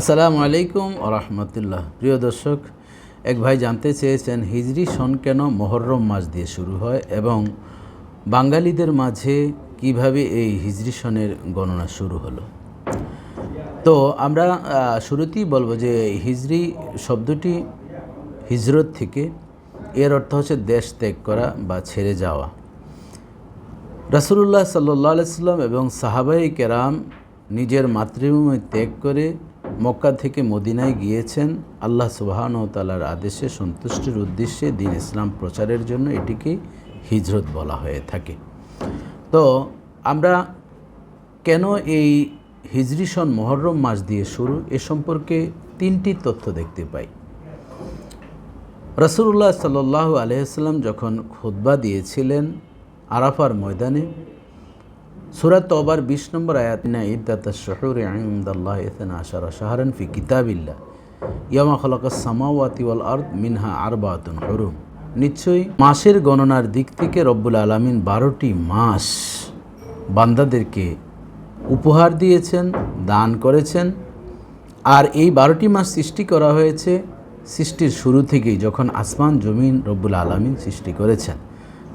আসসালামু আলাইকুম রহমতুল্লাহ। প্রিয় দর্শক, এক ভাই জানতে চেয়েছেন, হিজরি সন কেন মহরম মাস দিয়ে শুরু হয় এবং বাঙালিদের মাঝে কীভাবে এই হিজরি সনের গণনা শুরু হলো? তো আমরা শুরুতেই বলব যে হিজরি শব্দটি হিজরত থেকে, এর অর্থ হচ্ছে দেশ ত্যাগ করা বা ছেড়ে যাওয়া। রাসুলুল্লাহ সাল্লাহ সাল্লাম এবং সাহাবাই কেরাম নিজের মাতৃভূমি ত্যাগ করে মক্কা থেকে মদিনায় গিয়েছেন, আল্লাহ সুবাহান ও তালার আদেশে, সন্তুষ্টির উদ্দেশ্যে দিন ইসলাম প্রচারের জন্য এটিকে হিজরত বলা হয়ে থাকে। তো আমরা কেন এই হিজরি সন মহরম মাস দিয়ে শুরু এ সম্পর্কে তিনটি তথ্য দেখতে পাই। রসুল্লাহ সাল্লাহ আলহাম যখন খুতবা দিয়েছিলেন আরাফার ময়দানে সুরাত তবার বিশ নম্বর আয়াত না শহর আহমদাল্লাহ ইসেন আশারা শাহরান ফি কিতাবিল্লা ইয়ামা খলাকা সামাওয়াতি ওয়াল আর্দ মিনহা আরবাতুন হরুম। নিশ্চয়ই মাসের গণনার দিক থেকে রব্বুল আলমিন বারোটি মাস বান্দাদেরকে উপহার দিয়েছেন, দান করেছেন। আর এই বারোটি মাস সৃষ্টি করা হয়েছে সৃষ্টির শুরু থেকেই, যখন আসমান, জমিন রব্বুল আলমিন সৃষ্টি করেছেন।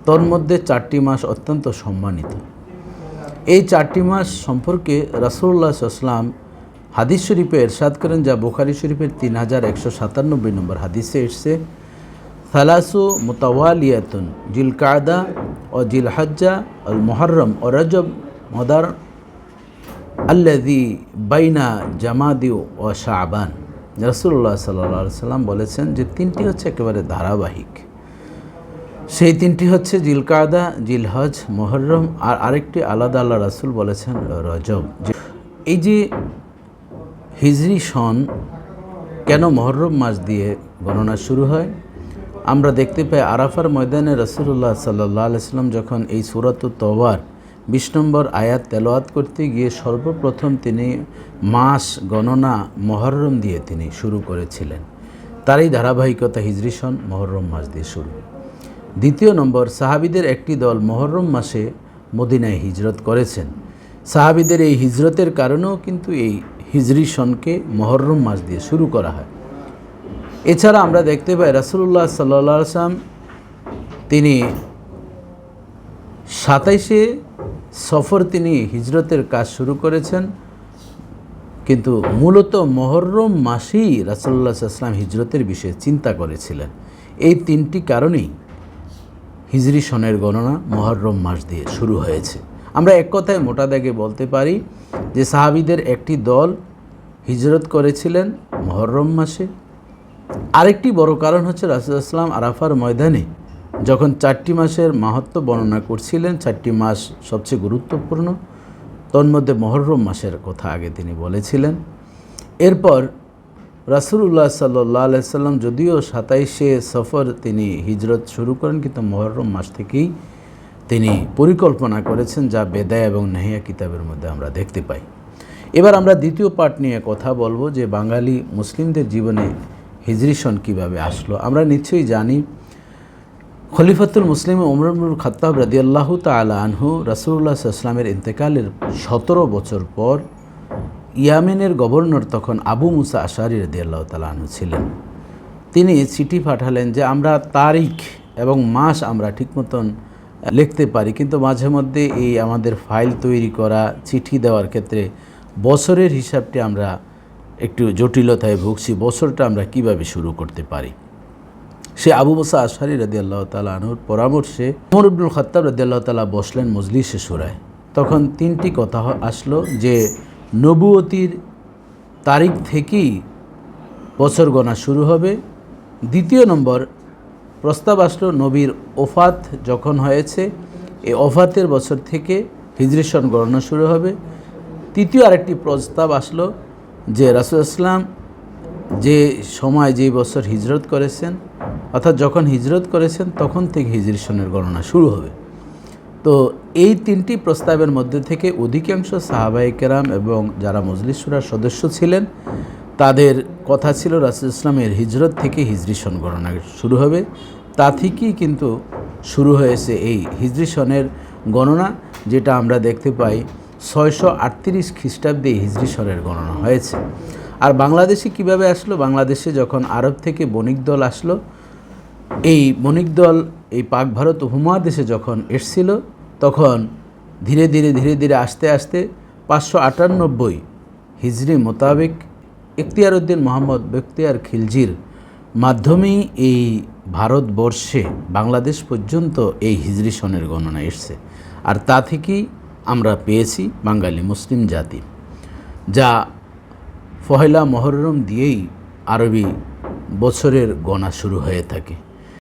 তন্মধ্যে চারটি মাস অত্যন্ত সম্মানিত। এই চারটি মাস সম্পর্কে রাসুল্লাহ আসলাম হাদিস শরীফে এরশাদ করেন, যা বোখারি শরীফের তিন হাজার একশো সাতানব্বই নম্বর হাদিসে এসছে। থালাসু মুতাওয়ালিয়াতুন জিল কায়দা ও জিল হজ্জা অল মোহরম ও রজব মদার আল্লাদি বাইনা জামাদিউ ও শাহবান রসুল্লাহ সাল্লা সাল্লাম বলেছেন যে তিনটি হচ্ছে একেবারে ধারাবাহিক। সেই তিনটি হচ্ছে জিলকাদা জিলহজ মোহরম আর আরেকটি আলাদা আল্লাহ রাসুল বলেছেন রজব। এই যে হিজরি সন কেন মহরম মাস দিয়ে গণনা শুরু হয়? আমরা দেখতে পাই আরাফার ময়দানে রসুল্লাহ সাল্লাহ আলাইসাল্লাম যখন এই সুরত তওয়ার বিশ নম্বর আয়াত তেলোয়াত করতে গিয়ে সর্বপ্রথম তিনি মাস গণনা মহরম দিয়ে তিনি শুরু করেছিলেন। তারই ধারাবাহিকতা হিজরি সন মহরম মাস দিয়ে শুরু। দ্বিতীয় নম্বর, সাহাবিদের একটি দল মহরম মাসে মদিনায় হিজরত করেছেন। সাহাবিদের এই হিজরতের কারণেও কিন্তু এই হিজরি সনকে মহরম মাস দিয়ে শুরু করা হয়। এছাড়া আমরা দেখতে পাই রাসুল্লাহ সাল্লা সাল্লাম তিনি সাতাইশে সফর তিনি হিজরতের কাজ শুরু করেছেন। কিন্তু মূলত মহরম মাসেই রাসুল্লাহ সাল্লাম হিজরতের বিষয়ে চিন্তা করেছিলেন। এই তিনটি কারণেই হিজরি সনের গণনা মহরম মাস দিয়ে শুরু হয়েছে। আমরা এক কথায় মোটা দাগে বলতে পারি যে সাহাবিদের একটি দল হিজরত করেছিলেন মহরম মাসে। আরেকটি বড় কারণ হচ্ছে রাসুলাম আরাফার ময়দানে যখন চারটি মাসের মাহাত্ম বর্ণনা করছিলেন, চারটি মাস সবচেয়ে গুরুত্বপূর্ণ, তন্মধ্যে মহরম মাসের কথা আগে তিনি বলেছিলেন। এরপর রাসুল্লাহ সাল্লাহ আলাইসাল্লাম যদিও সাতাইশে সফর তিনি হিজরত শুরু করেন, কিন্তু মহরম মাস থেকেই তিনি পরিকল্পনা করেছেন যা বেদায় এবং নেহিয়া কিতাবের মধ্যে আমরা দেখতে পাই। এবার আমরা দ্বিতীয় পার্ট নিয়ে কথা বলব যে বাঙালি মুসলিমদের জীবনে হিজরি সন কীভাবে আসলো। আমরা নিশ্চয়ই জানি, খলিফাতুল মুসলিম উমরুল খত্তাব রাদিয়াল্লাহ তালা আনহু রাসুল্লাহ ইসলামের ইন্তেকালের সতেরো বছর পর ইয়ামেনের গভর্নর তখন আবু মুসা আশারি রাদিয়াল্লাহ তালা আনহু ছিলেন। তিনি চিঠি পাঠালেন যে, আমরা তারিখ এবং মাস আমরা ঠিক মতন লিখতে পারি, কিন্তু মাঝে মধ্যে এই আমাদের ফাইল তৈরি করা, চিঠি দেওয়ার ক্ষেত্রে বছরের হিসাবটি আমরা একটু জটিলতায় ভুগছি, বছরটা আমরা কীভাবে শুরু করতে পারি? সে আবু মুসা আশারি রাদি আল্লাহ তালা আনুর পরামর্শে উমর ইবনুল খত্তাব রাদি আল্লাহ তালা বসলেন মজলিসে সুরায়। তখন তিনটি কথা আসলো যে নবুয়তির তারিখ থেকেই বছর গণা শুরু হবে। দ্বিতীয় নম্বর, প্রস্তাব আসলো নবীর ওফাত যখন হয়েছে, এই ওফাতের বছর থেকে হিজরি সন গণনা শুরু হবে। তৃতীয় আরেকটি প্রস্তাব আসলো যে রাসুল ইসলাম যে সময় যে বছর হিজরত করেছেন, অর্থাৎ যখন হিজরত করেছেন, তখন থেকে হিজরি সনের গণনা শুরু হবে। তো এই তিনটি প্রস্তাবের মধ্যে থেকে অধিকাংশ সাহাবাই কেরাম এবং যারা মজলিসুরার সদস্য ছিলেন, তাদের কথা ছিল রাসুল ইসলামের হিজরত থেকে হিজরি সন গণনা শুরু হবে। তা থেকেই কিন্তু শুরু হয়েছে এই হিজরি সনের গণনা, যেটা আমরা দেখতে পাই ছয়শো আটত্রিশ খ্রিস্টাব্দে হিজরি সনের গণনা হয়েছে। আর বাংলাদেশে কীভাবে আসলো? বাংলাদেশে যখন আরব থেকে বণিক দল আসলো এই বণিক দল, এই পাক ভারত উপমহাদেশে যখন এসছিল, তখন ধীরে ধীরে ধীরে ধীরে আস্তে আস্তে পাঁচশো আটানব্বই হিজরি মোতাবেক ইখতিয়ার উদ্দিন মোহাম্মদ বখতিয়ার খিলজির মাধ্যমেই এই ভারতবর্ষে বাংলাদেশ পর্যন্ত এই হিজরি সনের গণনা এসছে। আর তা থেকেই আমরা পেয়েছি বাঙালি মুসলিম জাতি, যা পহেলা মহরম দিয়েই আরবি বছরের গণা শুরু হয়ে থাকে।